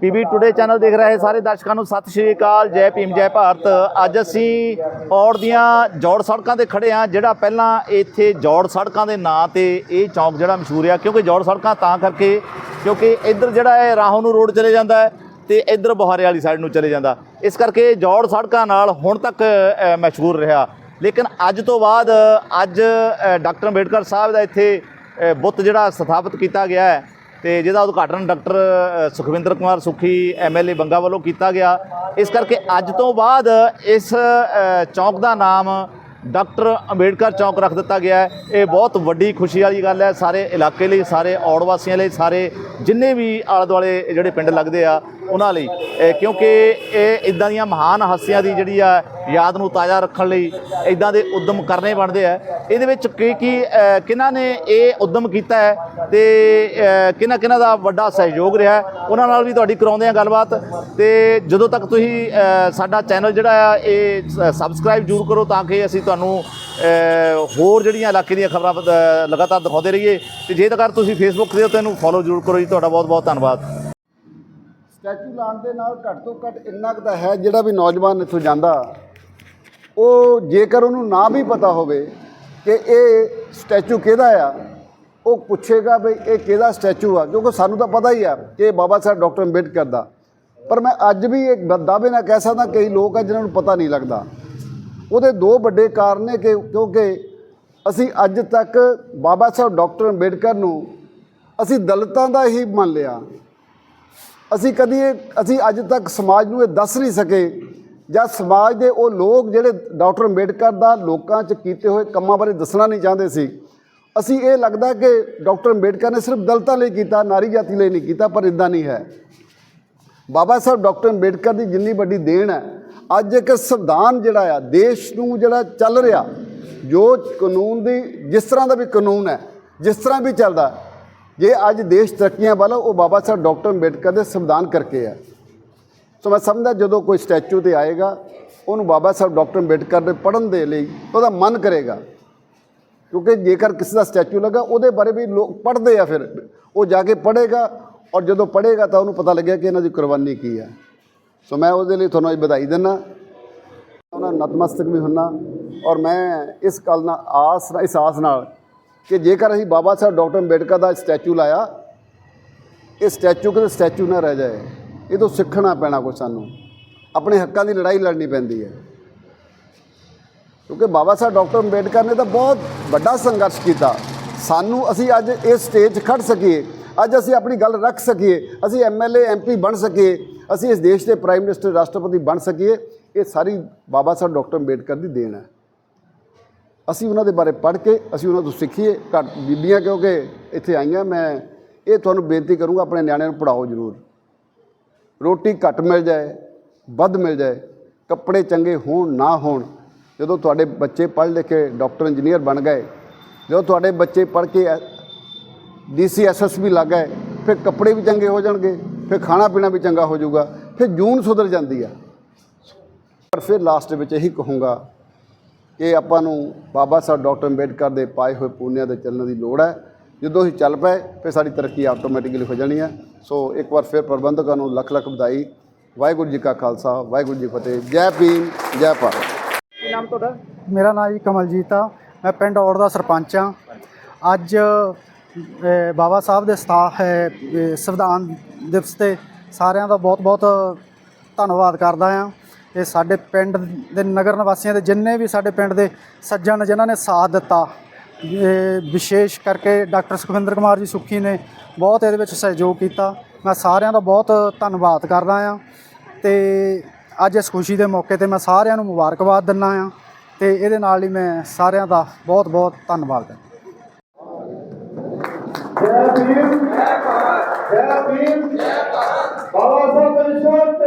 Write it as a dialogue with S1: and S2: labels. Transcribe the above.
S1: PB today channel ਦੇਖ ਰਹੇ ਸਾਰੇ ਦਰਸ਼ਕਾਂ ਨੂੰ ਸਤਿ ਸ਼੍ਰੀ ਅਕਾਲ, ਜੈ ਭੀਮ, ਜੈ ਭਾਰਤ। ਅੱਜ ਅਸੀਂ ਔੜ ਦੀਆਂ ਜੋੜ ਸੜਕਾਂ ਤੇ ਖੜੇ ਆ ਜਿਹੜਾ ਪਹਿਲਾਂ ਇੱਥੇ ਜੋੜ ਸੜਕਾਂ ਦੇ ਨਾਂ ਤੇ ਇਹ ਚੌਂਕ ਜਿਹੜਾ ਮਸ਼ਹੂਰ ਆ, ਕਿਉਂਕਿ ਜੋੜ ਸੜਕਾਂ ਤਾਂ ਕਰਕੇ ਕਿਉਂਕਿ ਇੱਧਰ ਜਿਹੜਾ ਹੈ ਰਾਹੋਂ ਨੂੰ ਰੋਡ ਚਲੇ ਜਾਂਦਾ ਹੈ ਤੇ ਇੱਧਰ ਬੁਹਾਰੇ ਵਾਲੀ ਸਾਈਡ ਨੂੰ ਚਲੇ ਜਾਂਦਾ। ਇਸ ਕਰਕੇ ਜੋੜ ਸੜਕਾਂ ਨਾਲ ਹੁਣ ਤੱਕ ਮਸ਼ਹੂਰ ਰਿਹਾ। ਲੇਕਿਨ ਅੱਜ ਤੋਂ ਬਾਅਦ, ਅੱਜ ਡਾਕਟਰ ਅੰਬੇਡਕਰ ਸਾਹਿਬ ਦਾ ਇੱਥੇ ਬੁੱਤ ਜਿਹੜਾ ਸਥਾਪਿਤ ਕੀਤਾ ਗਿਆ ਹੈ ਤੇ ਜਿਹਦਾ ਉਦਘਾਟਨ ਡਾਕਟਰ ਸੁਖਵਿੰਦਰ ਕੁਮਾਰ ਸੁਖੀ ਐਮਐਲਏ ਬੰਗਾ ਵੱਲੋਂ ਕੀਤਾ ਗਿਆ। ਇਸ ਕਰਕੇ ਅੱਜ ਤੋਂ ਬਾਅਦ ਇਸ ਅ, ਚੌਂਕ ਦਾ ਨਾਮ ਡਾਕਟਰ ਅੰਬੇਡਕਰ ਚੌਂਕ ਰੱਖ ਦਿੱਤਾ ਗਿਆ ਹੈ। ਇਹ ਬਹੁਤ ਵੱਡੀ ਖੁਸ਼ੀ ਵਾਲੀ ਗੱਲ ਹੈ। ਸਾਰੇ ਇਲਾਕੇ ਲਈ ਸਾਰੇ ਔੜ ਵਾਸੀਆਂ ਲਈ ਸਾਰੇ ਜਿੰਨੇ ਵੀ ਆਲੇ ਦੁਆਲੇ ਜਿਹੜੇ ਪਿੰਡ ਲੱਗਦੇ ਆ ਉਹਨਾਂ ਲਈ। ਕਿਉਂਕਿ ਇਹ ਇਦਾਂ ਦੀਆਂ ਮਹਾਨ ਹਸਤੀਆਂ ਦੀ ਜਿਹੜੀ ਆ ਯਾਦ ਨੂੰ ਤਾਜ਼ਾ ਰੱਖਣ ਲਈ ਇਦਾਂ ਦੇ ਉਦਮ ਕਰਨੇ ਬਣਦੇ ਆ। ਇਹਦੇ ਵਿੱਚ ਕੀ ਕੀ ਅ, ਕਿਹਨਾਂ ਨੇ ਇਹ ਉਦਮ ਕੀਤਾ ਹੈ ਤੇ ਅ, ਕਿਹਨਾਂ ਕਿਹਨਾਂ ਦਾ ਵੱਡਾ ਸਹਿਯੋਗ ਰਿਹਾ ਉਹਨਾਂ ਨਾਲ ਵੀ ਤੁਹਾਡੀ ਕਰਾਉਂਦੇ ਆ ਗੱਲਬਾਤ। ਤੇ ਜਦੋਂ ਤੱਕ ਤੁਸੀਂ ਸਾਡਾ ਚੈਨਲ ਜਿਹੜਾ ਆ ਇਹ ਸਬਸਕ੍ਰਾਈਬ ਜ਼ਰੂਰ ਕਰੋ ਤਾਂ ਕਿ ਅਸੀਂ ਤੁਹਾਨੂੰ ਹੋਰ ਜਿਹੜੀਆਂ ਇਲਾਕੇ ਦੀਆਂ ਖਬਰਾਂ ਲਗਾਤਾਰ ਦਿਖਾਉਂਦੇ ਰਹੀਏ। ਤੇ ਜੇ ਤੱਕ ਤੁਸੀਂ ਫੇਸਬੁੱਕ ਦੇ ਉੱਤੇ ਇਹਨੂੰ ਫੋਲੋ ਜ਼ਰੂਰ ਕਰੋ ਜੀ ਤੁਹਾਡਾ ਬਹੁਤ ਬਹੁਤ ਧੰਨਵਾਦ।
S2: ਸਟੈਚੂ ਲਾਉਣ ਦੇ ਨਾਲ ਘੱਟ ਤੋਂ ਘੱਟ ਇੰਨਾ ਕੁ ਤਾਂ ਹੈ ਜਿਹੜਾ ਵੀ ਨੌਜਵਾਨ ਇੱਥੋਂ ਜਾਂਦਾ। ਉਹ ਜੇਕਰ ਉਹਨੂੰ ਨਾ ਵੀ ਪਤਾ ਹੋਵੇ ਕਿ ਇਹ ਸਟੈਚੂ ਕਿਹਦਾ ਆ, ਉਹ ਪੁੱਛੇਗਾ ਵੀ ਇਹ ਕਿਹਦਾ ਸਟੈਚੂ ਆ, ਕਿਉਂਕਿ ਸਾਨੂੰ ਤਾਂ ਪਤਾ ਹੀ ਆ ਕਿ ਇਹ ਬਾਬਾ ਸਾਹਿਬ ਡਾਕਟਰ ਅੰਬੇਡਕਰ ਦਾ। ਪਰ ਮੈਂ ਅੱਜ ਵੀ ਇੱਕ ਦਾਅਵੇ ਨਾਲ ਕਹਿ ਸਕਦਾ ਕਈ ਲੋਕ ਆ ਜਿਨ੍ਹਾਂ ਨੂੰ ਪਤਾ ਨਹੀਂ ਲੱਗਦਾ। ਉਹਦੇ ਦੋ ਵੱਡੇ ਕਾਰਨ ਨੇ ਕਿ, ਕਿਉਂਕਿ ਅਸੀਂ ਅੱਜ ਤੱਕ ਬਾਬਾ ਸਾਹਿਬ ਡਾਕਟਰ ਅੰਬੇਡਕਰ ਨੂੰ ਅਸੀਂ ਦਲਿਤਾਂ ਦਾ ਹੀ ਮੰਨ ਲਿਆ। ਅਸੀਂ ਕਦੀ ਇਹ- ਅਸੀਂ ਅੱਜ ਤੱਕ ਸਮਾਜ ਨੂੰ ਇਹ ਦੱਸ ਨਹੀਂ ਸਕੇ ਜਾਂ ਸਮਾਜ ਦੇ ਉਹ ਲੋਕ ਜਿਹੜੇ ਡਾਕਟਰ ਅੰਬੇਡਕਰ ਦਾ ਲੋਕਾਂ 'ਚ ਕੀਤੇ ਹੋਏ ਕੰਮਾਂ ਬਾਰੇ ਦੱਸਣਾ ਨਹੀਂ ਚਾਹੁੰਦੇ ਸੀ। ਅਸੀਂ ਇਹ ਲੱਗਦਾ ਕਿ ਡਾਕਟਰ ਅੰਬੇਡਕਰ ਨੇ ਸਿਰਫ ਦਲਤਾਂ ਲਈ ਕੀਤਾ, ਨਾਰੀ ਜਾਤੀ ਲਈ ਨਹੀਂ ਕੀਤਾ, ਪਰ ਇਦਾਂ ਨਹੀਂ ਹੈ। ਬਾਬਾ ਸਾਹਿਬ, ਡਾਕਟਰ ਅੰਬੇਡਕਰ ਦੀ ਜਿੰਨੀ ਵੱਡੀ ਦੇਣ ਹੈ, ਅੱਜ ਇੱਕ ਸੰਵਿਧਾਨ ਜਿਹੜਾ ਆ, ਦੇਸ਼ ਨੂੰ ਜਿਹੜਾ ਚੱਲ ਰਿਹਾ, ਜੋ ਕਾਨੂੰਨ ਦੀ ਜਿਸ ਤਰ੍ਹਾਂ ਦਾ ਵੀ ਕਾਨੂੰਨ ਹੈ, ਜਿਸ ਤਰ੍ਹਾਂ ਵੀ ਚੱਲਦਾ ਜੇ ਅੱਜ ਦੇਸ਼ ਤਰੱਕੀਆਂ ਵਾਲਾ ਉਹ ਬਾਬਾ ਸਾਹਿਬ ਡਾਕਟਰ ਅੰਬੇਡਕਰ ਦੇ ਸੰਵਿਧਾਨ ਕਰਕੇ ਹੈ ਸੋ ਮੈਂ ਸਮਝਦਾ ਜਦੋਂ ਕੋਈ ਸਟੈਚੂ ਤੇ ਆਏਗਾ, ਉਹਨੂੰ ਬਾਬਾ ਸਾਹਿਬ ਡਾਕਟਰ ਅੰਬੇਡਕਰ ਦੇ ਪੜ੍ਹਨ ਦੇ ਲਈ ਉਹਦਾ ਮਨ ਕਰੇਗਾ। ਕਿਉਂਕਿ ਜੇਕਰ ਕਿਸੇ ਦਾ ਸਟੈਚੂ ਲੱਗਾ, ਉਹਦੇ ਬਾਰੇ ਵੀ ਲੋਕ ਪੜ੍ਹਦੇ ਆ ਫਿਰ। ਉਹ ਜਾ ਕੇ ਪੜ੍ਹੇਗਾ ਔਰ ਜਦੋਂ ਪੜ੍ਹੇਗਾ ਤਾਂ ਉਹਨੂੰ ਪਤਾ ਲੱਗਿਆ ਕਿ ਇਹਨਾਂ ਦੀ ਕੁਰਬਾਨੀ ਕੀ ਹੈ ਸੋ ਮੈਂ ਉਹਦੇ ਲਈ ਤੁਹਾਨੂੰ ਅੱਜ ਵਧਾਈ ਦਿੰਦਾ ਉਹਨਾਂ ਨਤਮਸਤਕ ਵੀ ਹੁੰਨਾ ਔਰ ਮੈਂ ਇਸ ਗੱਲ ਨਾਲ ਆਸ, ਇਸ ਆਸ ਨਾਲ ਕਿ ਜੇਕਰ ਅਸੀਂ ਬਾਬਾ ਸਾਹਿਬ ਡਾਕਟਰ ਅੰਬੇਡਕਰ ਦਾ ਸਟੈਚੂ ਲਾਇਆ, ਇਹ ਸਟੈਚੂ ਕਿਤੇ ਸਟੈਚੂ ਨਾ ਰਹਿ ਜਾਏ। ਇਹ ਤੋਂ ਸਿੱਖਣਾ ਪੈਣਾ ਕੁਛ ਸਾਨੂੰ। ਆਪਣੇ ਹੱਕਾਂ ਦੀ ਲੜਾਈ ਲੜਨੀ ਪੈਂਦੀ ਹੈ। ਕਿਉਂਕਿ ਬਾਬਾ ਸਾਹਿਬ ਡਾਕਟਰ ਅੰਬੇਡਕਰ ਨੇ ਤਾਂ ਬਹੁਤ ਵੱਡਾ ਸੰਘਰਸ਼ ਕੀਤਾ। ਸਾਨੂੰ ਅਸੀਂ ਅੱਜ ਇਸ ਸਟੇਜ 'ਤੇ ਖੜ ਸਕੀਏ। ਅੱਜ ਅਸੀਂ ਆਪਣੀ ਗੱਲ ਰੱਖ ਸਕੀਏ। ਅਸੀਂ ਐਮਐਲਏ ਐਮਪੀ ਬਣ ਸਕੀਏ। ਅਸੀਂ ਇਸ ਦੇਸ਼ ਦੇ ਪ੍ਰਾਈਮ ਮਿਨਿਸਟਰ, ਰਾਸ਼ਟਰਪਤੀ ਬਣ ਸਕੀਏ। ਇਹ ਸਾਰੀ ਬਾਬਾ ਸਾਹਿਬ ਡਾਕਟਰ ਅੰਬੇਡਕਰ ਦੀ ਦੇਣ ਹੈ। ਅਸੀਂ ਉਹਨਾਂ ਦੇ ਬਾਰੇ ਪੜ੍ਹ ਕੇ ਅਸੀਂ ਉਹਨਾਂ ਤੋਂ ਸਿੱਖੀਏ। ਘੱਟ ਬੀਬੀਆਂ ਕਿਉਂਕਿ ਇੱਥੇ ਆਈਆਂ ਮੈਂ, ਇਹ ਤੁਹਾਨੂੰ ਬੇਨਤੀ ਕਰੂੰਗਾ ਆਪਣੇ ਨਿਆਣਿਆਂ ਨੂੰ ਪੜਾਓ ਜ਼ਰੂਰ। ਰੋਟੀ ਘੱਟ ਮਿਲ ਜਾਏ, ਵੱਧ ਮਿਲ ਜਾਏ, ਕੱਪੜੇ ਚੰਗੇ ਹੋਣ ਨਾ ਹੋਣ। ਜਦੋਂ ਤੁਹਾਡੇ ਬੱਚੇ ਪੜ੍ਹ ਲਿਖ ਕੇ ਡਾਕਟਰ, ਇੰਜੀਨੀਅਰ ਬਣ ਗਏ, ਜਦੋਂ ਤੁਹਾਡੇ ਬੱਚੇ ਪੜ੍ਹ ਕੇ ਡੀਸੀ ਵੀ ਲੱਗ ਗਏ, ਫਿਰ ਕੱਪੜੇ ਵੀ ਚੰਗੇ ਹੋ ਜਾਣਗੇ, ਫਿਰ ਖਾਣਾ ਪੀਣਾ ਵੀ ਚੰਗਾ ਹੋ ਜਾਊਗਾ, ਫਿਰ ਜੂਨ ਸੁਧਰ ਜਾਂਦੀ ਆ। ਪਰ ਫਿਰ ਲਾਸਟ ਵਿੱਚ ਇਹੀ ਕਹੂੰਗਾ ਕਿ ਆਪਾਂ ਨੂੰ ਬਾਬਾ ਸਾਹਿਬ ਡਾਕਟਰ ਅੰਬੇਡਕਰ ਦੇ ਪਾਏ ਹੋਏ ਪੁੰਨਿਆਂ ਦੇ ਚੱਲਣ ਦੀ ਲੋੜ ਹੈ। ਜਦੋਂ ਅਸੀਂ ਚੱਲ ਪਏ ਫਿਰ ਸਾਡੀ ਤਰੱਕੀ ਆਟੋਮੈਟਿਕਲੀ ਹੋ ਜਾਣੀ ਹੈ। ਸੋ ਇੱਕ ਵਾਰ ਫਿਰ ਪ੍ਰਬੰਧਕਾਂ ਨੂੰ ਲੱਖ ਲੱਖ ਵਧਾਈ। ਵਾਹਿਗੁਰੂ ਜੀ ਕਾ ਖਾਲਸਾ ਵਾਹਿਗੁਰੂ ਜੀ ਕੀ ਫਤਿਹ। ਜੈ ਭੀਮ ਜੈ ਭਾਰਤ।
S1: ਕੀ ਨਾਮ ਤੁਹਾਡਾ?
S3: ਮੇਰਾ ਨਾਮ ਜੀ ਕਮਲਜੀਤ ਆ। ਮੈਂ ਪਿੰਡ ਔੜ ਦਾ ਸਰਪੰਚ ਆ ਅੱਜ ਬਾਬਾ ਸਾਹਿਬ ਦੇ ਸਥਾ ਹੈ ਅ, ਸੰਵਿਧਾਨ ਦਿਵਸ ਤੇ ਸਾਰਿਆਂ ਦਾ ਬਹੁਤ-ਬਹੁਤ ਧੰਨਵਾਦ ਕਰਦਾ ਆ ਇਹ ਸਾਡੇ ਪਿੰਡ ਦੇ ਨਗਰ ਨਿਵਾਸੀਆਂ ਦੇ ਜਿੰਨੇ ਵੀ ਸਾਡੇ ਪਿੰਡ ਦੇ ਸੱਜਣ ਜਿਨ੍ਹਾਂ ਨੇ ਸਾਥ ਦਿੱਤਾ ਵਿਸ਼ੇਸ਼ ਕਰਕੇ ਡਾਕਟਰ ਸੁਖਵਿੰਦਰ ਕੁਮਾਰ ਜੀ ਸੁੱਖੀ ਨੇ ਬਹੁਤ ਇਹਦੇ ਵਿੱਚ ਸਹਿਯੋਗ ਕੀਤਾ। ਮੈਂ ਸਾਰਿਆਂ ਦਾ ਬਹੁਤ ਧੰਨਵਾਦ ਕਰਦਾ ਆ ਤੇ ਅੱਜ ਇਸ ਖੁਸ਼ੀ ਦੇ ਮੌਕੇ ਤੇ ਮੈਂ ਸਾਰਿਆਂ ਨੂੰ ਮੁਬਾਰਕਬਾਦ ਦਿੰਦਾ ਆ ਤੇ ਇਹਦੇ ਨਾਲ ਹੀ ਮੈਂ ਸਾਰਿਆਂ ਦਾ ਬਹੁਤ ਬਹੁਤ ਧੰਨਵਾਦ ਕਰਦਾ
S4: ਜੈ ਭੀਮ ਜੈ ਭੀਮ, ਜੈ ਭਾਰਤ। ਬਾਬਾ ਸਾਹਿਬ